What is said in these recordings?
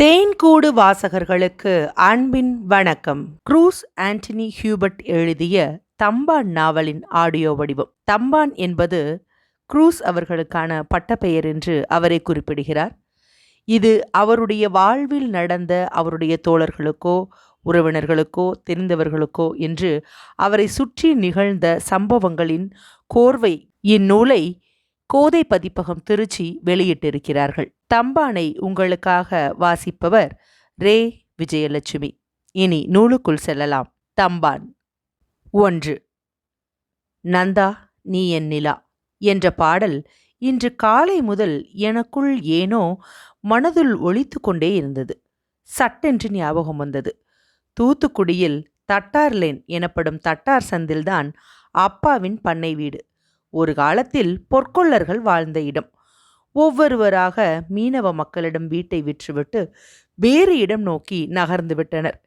தேன்கூடு வாசகர்களுக்கு அன்பின் வணக்கம். க்ரூஸ் ஆண்டனி ஹியூபர்ட் எழுதிய தம்பான் நாவலின் ஆடியோ வடிவம். தம்பான் என்பது க்ரூஸ் அவர்களுக்கான பட்டப்பெயர் என்று அவரை குறிப்பிடுகிறார். இது அவருடைய வாழ்வில் நடந்த அவருடைய தோழர்களுக்கோ உறவினர்களுக்கோ தெரிந்தவர்களுக்கோ என்று அவரை சுற்றி நிகழ்ந்த சம்பவங்களின் கோர்வை இந்நூலை கோதை பதிப்பகம் திருச்சி வெளியிட்டிருக்கிறார்கள். தம்பானை உங்களுக்காக வாசிப்பவர் ரே. விஜயலட்சுமி. இனி நூலுக்குள் செல்லலாம். தம்பான். ஒன்று. நந்தா நீ என் நிலா என்ற பாடல் இன்று காலை முதல் எனக்குள் ஏனோ மனதுள் ஒழித்து கொண்டே இருந்தது. சட்டென்று ஞாபகம் வந்தது. தூத்துக்குடியில் தட்டார் லேன் எனப்படும் தட்டார் சந்தில்தான் அப்பாவின் பண்ணை வீடு. ஒரு காலத்தில் பொற்கொள்ளர்கள் வாழ்ந்த இடம். ஒவ்வொருவராக மீனவ மக்களிடம் வீட்டை விற்றுவிட்டு வேறு இடம் நோக்கி நகர்ந்து விட்டனர்.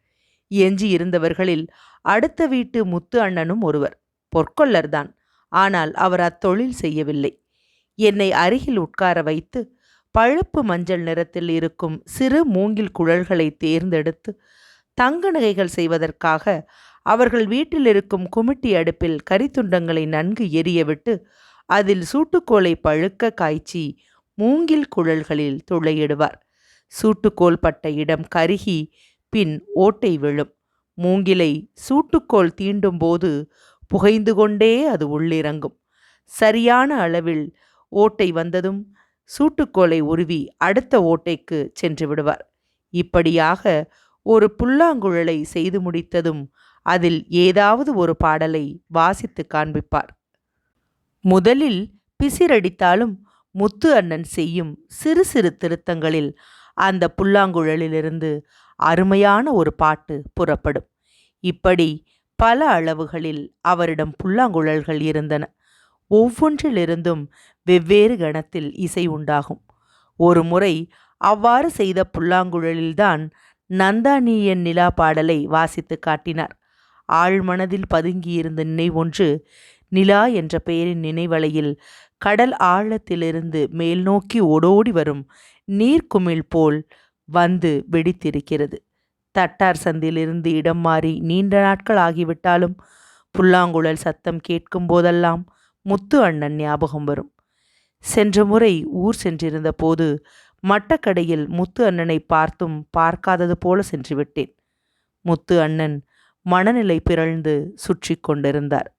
எஞ்சி இருந்தவர்களில் அடுத்த வீட்டு முத்து அண்ணனும் ஒருவர் பொற்கொள்ளர்தான் ஆனால் அவர் அத்தொழில் செய்யவில்லை. என்னை அருகில் உட்கார வைத்து பழுப்பு மஞ்சள் நிறத்தில் இருக்கும் சிறு மூங்கில் குழல்களை தேர்ந்தெடுத்து தங்க நகைகள் செய்வதற்காக அவர்கள் வீட்டில் இருக்கும் குமிட்டி அடுப்பில் கரித்துண்டங்களை நன்கு எரியவிட்டு அதில் சூட்டுக்கோலை பழுக்க காய்ச்சி மூங்கில் குழல்களில் துளையிடுவார். சூட்டுக்கோல் பட்ட இடம் கருகி பின் ஓட்டை விழும். மூங்கிலை சூட்டுக்கோல் தீண்டும் போது புகைந்து கொண்டே அது உள்ளிறங்கும். சரியான அளவில் ஓட்டை வந்ததும் சூட்டுக்கோலை உருவி அடுத்த ஓட்டைக்கு சென்று விடுவார். இப்படியாக ஒரு புல்லாங்குழலை செய்து முடித்ததும் அதில் ஏதாவது ஒரு பாடலை வாசித்து காண்பிப்பார். முதலில் பிசிரடித்தாலும் முத்து அண்ணன் செய்யும் சிறு சிறு திருத்தங்களில் அந்த புல்லாங்குழலிலிருந்து அருமையான ஒரு பாட்டு புறப்படும். இப்படி பல அளவுகளில் அவரிடம் புல்லாங்குழல்கள் இருந்தன. ஒவ்வொன்றிலிருந்தும் வெவ்வேறு கணத்தில் இசை உண்டாகும். ஒரு முறை அவ்வாறு செய்த புல்லாங்குழலில்தான் நந்தானியன் நிலா பாடலை வாசித்து காட்டினார். ஆழ்மனதில் பதுங்கியிருந்த நினைவொன்று நிலா என்ற பெயரின் நினைவலையில் கடல் ஆழத்திலிருந்து மேல் நோக்கி ஓடோடி வரும் நீர்க்குமிழ் போல் வந்து வெடித்திருக்கிறது. தட்டார் சந்திலிருந்து இடம் மாறி நீண்ட நாட்கள் ஆகிவிட்டாலும் புல்லாங்குழல் சத்தம் கேட்கும் போதெல்லாம் முத்து அண்ணன் ஞாபகம் வரும். சென்ற முறை ஊர் சென்றிருந்த போது மட்டக்கடையில் முத்து அண்ணனை பார்த்தும் பார்க்காதது போல சென்று விட்டேன் முத்து அண்ணன் மனநிலை பிறழ்ந்து சுற்றி கொண்டிருந்தார்.